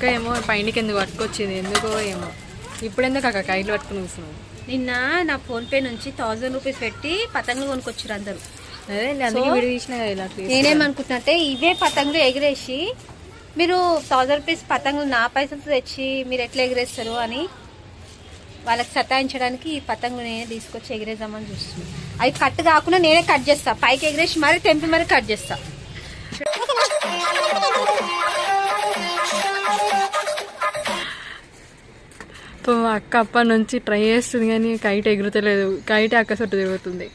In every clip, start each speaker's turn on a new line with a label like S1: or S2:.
S1: అక్క ఏమో పైనకి ఎందుకు పట్టుకొచ్చింది? ఎందుకో ఏమో. ఇప్పుడు ఎందుకు అక్క కైట్లు పట్టుకుని కూర్చున్నావు?
S2: నిన్న నా ఫోన్ పే నుంచి థౌజండ్ రూపీస్ పెట్టి పతంగులు కొనుక్కొచ్చారు అందరూ.
S1: అదే నేను అందుకే వీడియో తీసిన కదా ఇలా తీసి.
S2: నేనేమనుకుంటున్నా ఇవే పతంగులు ఎగిరేసి మీరు థౌజండ్ రూపీస్ పతంగులు నా పైసలతో తెచ్చి మీరు ఎట్లా ఎగిరేస్తారు అని వాళ్ళకి సతాయించడానికి ఈ పతంగులు నేనే తీసుకొచ్చి ఎగిరేద్దామని చూస్తున్నాను అవి కట్ కాకుండా నేనే కట్ చేస్తా. పైకి ఎగిరేసి మరీ తెంపి మరీ కట్ చేస్తా.
S1: పాపం అక్క అప్పటి నుంచి ట్రై చేస్తుంది కానీ కైట్ ఎగురుతలేదు. కైట్ అక్క చుట్టూ తిరుగుతుంది.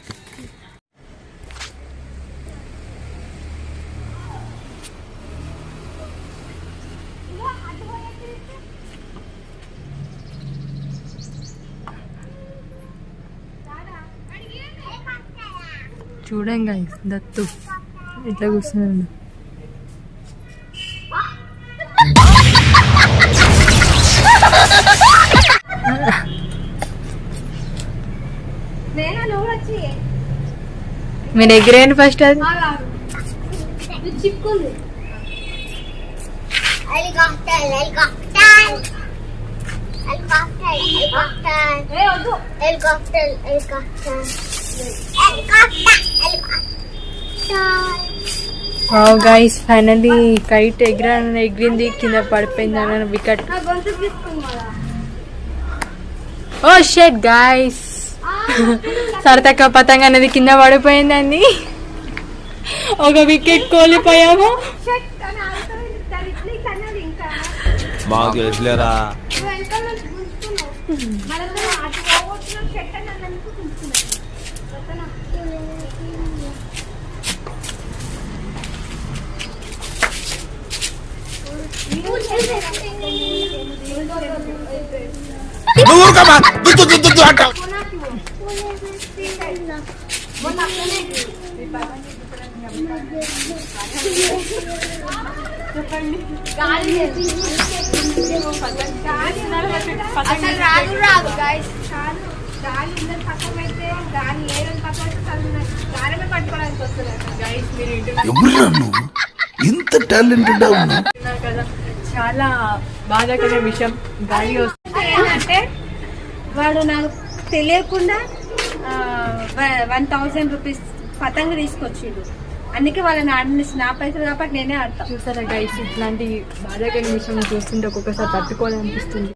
S1: చూడండి దత్తు. ఇట్లా కూర్చున్నాడు? మీరు ఎగిరేయండి ఫస్ట్ అది. గైస్ ఫైనల్లీ కైట్ ఎగిరా ఎగిరింది కింద పడిపోయింది అని వికెట్ ఓ షెట్ గైస్ సరతక్క పతంగ అనేది కింద పడిపోయిందండి. ఒక వికెట్ కోల్పోయాము.
S3: బాగా తెలుసులేరా? నువ్వు
S2: అసలు రాదు రాదు గాయస్ చాలు గాలి ఉందని పక్కన గాలి ఏదని పక్కన చదువు గాలిమే పట్టుకోవడానికి వస్తున్నారు
S1: గైస్ మీరు
S3: ఇంత టాలెంటెడ్
S1: కదా చాలా బాధాకరమైన విషయం. గాలి వస్తుంది.
S2: ఏంటంటే వాడు నాకు తెలియకుండా వన్ థౌసండ్ రూపీస్ పతంగ తీసుకొచ్చిండు. అందుకే వాళ్ళని ఆడనిసి నా పైసలు కాబట్టి నేనే ఆడతా.
S1: చూసారా గైస్ ఇట్లాంటి బాధాకరమైన విషయం చూస్తుంటే ఒక్కొక్కసారి తట్టుకోవాలనిపిస్తుంది.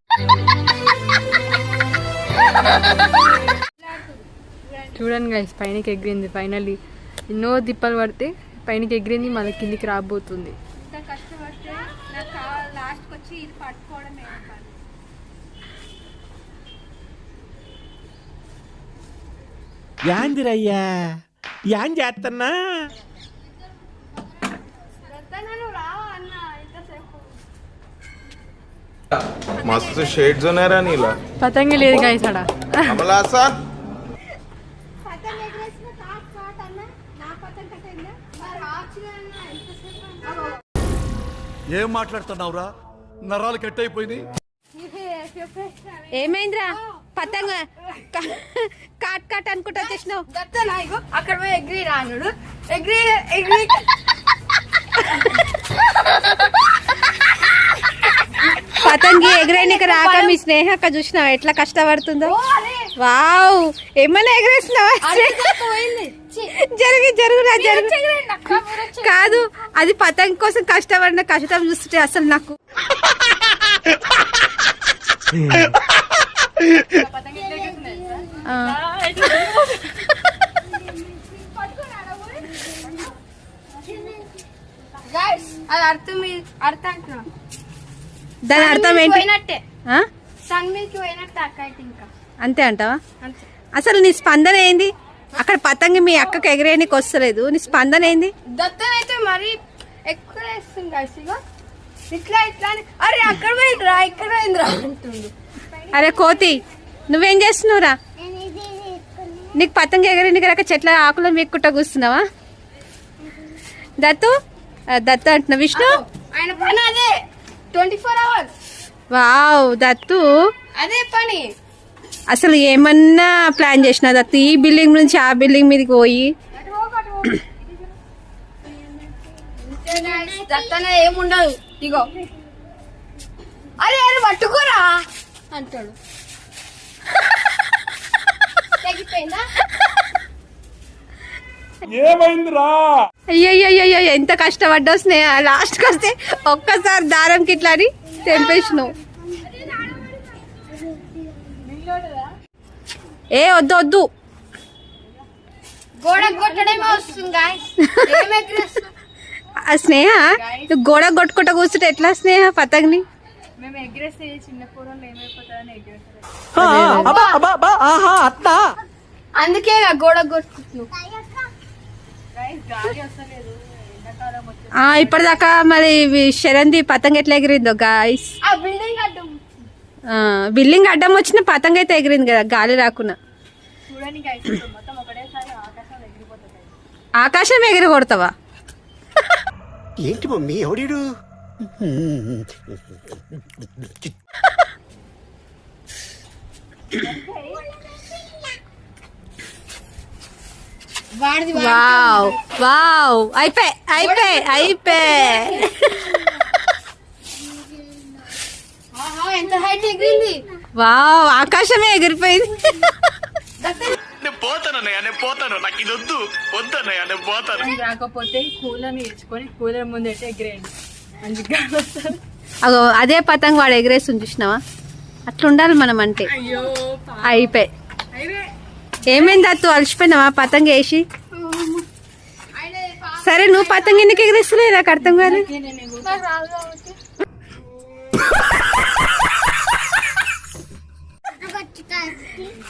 S1: చూడండి గైస్ పైనకి ఎగిరింది. ఫైనల్లీ ఎన్నో దిప్పలు పడితే పైనకి ఎగిరింది మళ్ళీ కిందికి రాబోతుంది.
S2: లాస్ట్కి వచ్చి ఇది పట్టుకోవడమే
S4: యాందిరయ్యా. ఏం చేస్తున్నా
S3: మస్తు షేడ్స్ ఉన్నారా నీలా.
S1: పతంగి లేదు గాయస్ అడ
S2: అమలాసా
S5: ఏం మాట్లాడుతున్నావురా? నరాలు కట్ అయిపోయింది
S2: ఏమైందిరా? పతంగ కాట్ కాట్ అనుకుంటా తెచ్చినావు
S6: అక్కడ పోయి ఎగ్రీ రానుడు ఎగ్రీ ఎగ్రీ.
S2: పతంగి ఎగరేనికి రాక మీ స్నేహక్క చూసినావా? ఎట్లా కష్టపడుతుందో? వావ్! ఏమన్నా ఎగరేసినావా? జరిగి జరుగురా జరుగు. కాదు అది పతంగి కోసం కష్టపడిన కష్టం చూస్తుంటే అసలు నాకు.
S6: అది అర్థం అర్థం
S2: దాని అర్థం ఏంటి? అంతే అంటావా? అసలు నీ స్పందన ఏంది? అక్కడ పతంగి మీ అక్కకి ఎగరేయనికి వస్తలేదు. నీ స్పందన ఏంది?
S6: దత్తన్ అయితే మరి ఎక్కువ ఇట్లా ఇట్లా అని, అరే అక్కడ పోయిందిరా ఇక్కడ పోయిందిరా అంటుండు.
S2: అరే కోతి నువ్వేం చేస్తున్నావురా? నీకు పతంగి ఎగరేనికి రాక చెట్ల ఆకులు మీక్కుంటా కూస్తున్నావా దత్తు? దత్తు అంటున్నా. విష్ణు?
S6: ఆయన పని అదే. Twenty four hours.
S2: Wow Dattu.
S6: అదే పని.
S2: అసలు ఏమన్నా ప్లాన్ చేసిన దత్తు? ఈ బిల్డింగ్ నుంచి ఆ బిల్డింగ్ మీదకి పోయి
S6: దత్తన ఏముండదు. ఇగో. అరే అరే పట్టుకోరా. అంటాడు.
S2: అయ్యయ్యో ఎంత కష్టపడ్డావు స్నేహ. లాస్ట్కి వస్తే ఒక్కసారి దారంకి ఇట్లా అని తెంపేసినావు. ఏ వద్దు వద్దు.
S6: గోడ కొట్టడమే వస్తుంది guys. ఏం ఎగరేస్తున్నావు?
S2: ఆ స్నేహ? నువ్వు గోడ కొట్టుకుంటా కూర్చుంటే ఎట్లా స్నేహ పతంగిని?
S6: అందుకే గోడ
S2: ఇప్పటిదాకా మరి ఇవి శరంది పతంగ ఎట్లా ఎగిరిందో గాయస్
S6: ఆ బిల్డింగ్ అడ్డం
S2: బిల్డింగ్ అడ్డం వచ్చిన పతంగ అయితే ఎగిరింది కదా గాలి రాకుండా
S1: ఎగిరిపోతుంది.
S2: ఆకాశం ఎగిరి కొడతావా
S7: ఏంటి మమ్మీ? ఎవడీడు
S6: వాడిది
S2: వావ్ వావ్. అయిపోయి అయిపోయి అయిపోయి
S6: ఆహా, ఎంత హైట్ ఎగిరింది?
S2: వావ్ ఆకాశమే ఎగిరిపోయింది.
S5: నేను పోతానన్నయ్య నేను పోతాను. నాకు ఇది వద్దు. వద్దన్నయ్య నేను పోతాను.
S1: రాకపోతే కూలర్ని తెచ్చుకొని కూలర్ ముందు అయితే ఎగిరేయండి
S2: అగో అదే పతంగ వాడు ఎగిరేస్తుంది చూసినావా? అట్లా ఉండాలి మనం అంటే.
S1: అయ్యో
S2: అయిపోయి. ఏమైంది అత్తు? అలసిపోయినావా? పతంగ వేసి? సరే నువ్వు పతంగ ఎందుకు ఎగిరిస్తులే నాకు అర్థం కాదు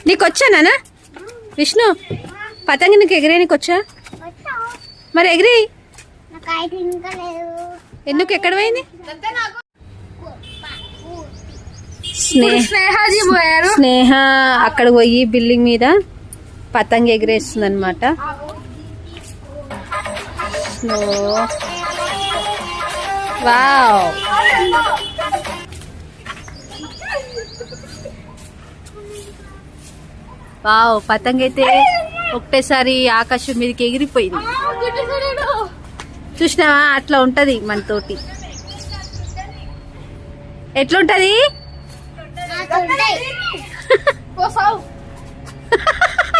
S2: నీకు వచ్చా నాన్న విష్ణు పతంగి నీకు ఎగిరే నీకు వచ్చా? మరి ఎగిరి ఎందుకు ఎక్కడ పోయింది? స్నేహ
S6: స్నేహాజీ పోయారు.
S2: స్నేహ అక్కడ పోయి బిల్డింగ్ మీద పతంగ ఎగిరేస్తుంది అనమాట వావ్. వావ్ పతంగ అయితే ఒకటేసారి ఆకాశం మీదకి ఎగిరిపోయింది. చూసినావా? అట్లా ఉంటది మనతోటి ఎట్లుంటది?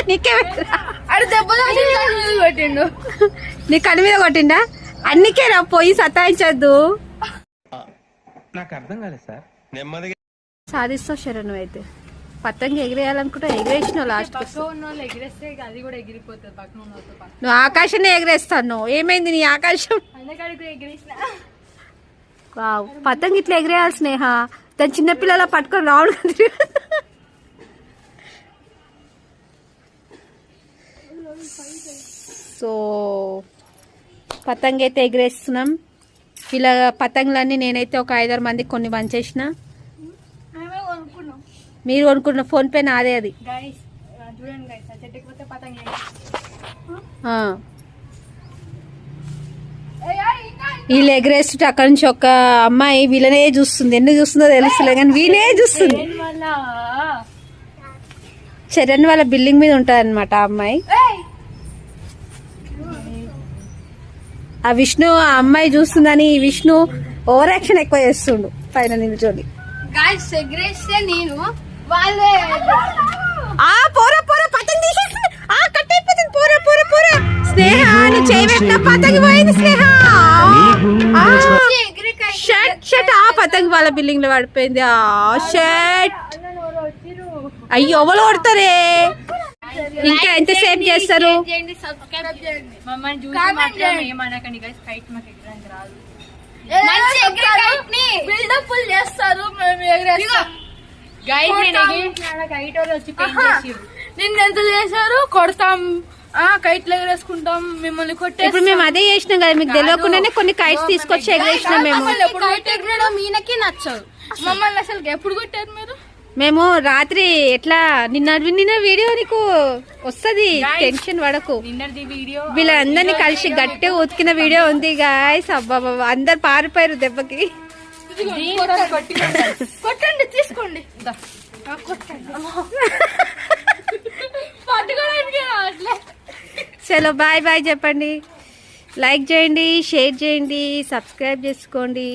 S2: నీకే
S6: కొట్టిండు.
S2: నీ కళ్ళ మీద కొట్టిండా? అన్నికే రా పోయి సతాయించద్దు.
S4: నాకు అర్థం కాలేదు సార్. నెమ్మదిగా
S2: సాధిస్తావు శరణ్ నువ్వు అయితే. పతంగ ఎగిరేయాలనుకుంటా ఎగిరేసినావు లాస్ట్
S1: ఎగిరేస్తే అది కూడా ఎగిరిపోతుంది పక్కన
S2: నువ్వు ఆకాశాన్ని ఎగిరేస్తాను ఏమైంది నీ ఆకాశం?
S1: ఎగిరేసిన.
S2: వావ్. పతంగ ఇట్లా ఎగిరేయాలి స్నేహ. దాని చిన్నపిల్లల పట్టుకొని రావడం. సో పతంగ అయితే ఎగిరేస్తున్నాం. ఇలా పతంగులన్నీ నేనైతే ఒక ఐదారు మందికి కొన్ని పంచేసిన మీరు కొనుక్కున్న ఫోన్ పే నాదే అది. వీళ్ళు ఎగరేస్తుంటే అక్కడ నుంచి ఒక అమ్మాయి వీళ్ళనే చూస్తుంది. ఎందుకు చూస్తుందో తెలుస్తులే కానీ వీనే చూస్తుంది. చరణ్ వాళ్ళ బిల్డింగ్ మీద ఉంటుంది అనమాట ఆ అమ్మాయి. ఆ విష్ణు ఆ అమ్మాయి చూస్తుందని ఈ విష్ణు ఓవర్ యాక్షన్ ఎక్కువ చేస్తుండు పైన నిల్చొని.
S6: నేను. వాళ్ళే.
S2: ఆ పోరా పోరా పతంగి తీసేస్తుంది. ఆ కట్ అయిపోతుంది పోరా పోరా పోరా. స్నేహ నువ్వు చేయబెట్టిన పతంగి పోయింది స్నేహ. Shut shut. ఆ పతంగి వాళ్ళ బిల్డింగ్లో పడిపోయింది. ఆ షట్. అయ్యో ఎవరు కొడతారే? ఇంకా ఎంతసేపు చేస్తారు?
S6: చేయండి సబ్స్క్రైబ్ చేయండి
S1: మమ్మల్ని చూసి మాత్రం ఏమనకండి గైస్ కైట్ మాకు ఎగరడానికి రాదు
S6: మంచి ఎగిరి బిల్డప్ చేస్తారు నిన్న ఎంత చేశారు? కొడతాం. ఆ కైట్లు ఎగరేసుకుంటాం మిమ్మల్ని కొట్టే
S2: ఇప్పుడు మేము అదే చేసినాం కదా మీకు తెలియకుండానే కొన్ని కైట్స్ తీసుకొచ్చి ఎగరేసినాం మేము.
S6: ఎగరడం ఈయనకి నచ్చదు. మమ్మల్ని అసలు ఎప్పుడు కొట్టారు మీరు?
S2: మేము రాత్రి ఎట్లా నిన్న నిన్న వీడియో నీకు వస్తుంది. టెన్షన్ పడకు. వీళ్ళందరినీ కలిసి గట్టిగా ఉతికిన వీడియో ఉంది గాయస్ అబ్బా అందరు పారిపోయారు దెబ్బకి.
S6: కొట్టండి. తీసుకోండి.
S2: చలో బాయ్ బాయ్ చెప్పండి. లైక్ చేయండి షేర్ చేయండి సబ్స్క్రైబ్ చేసుకోండి.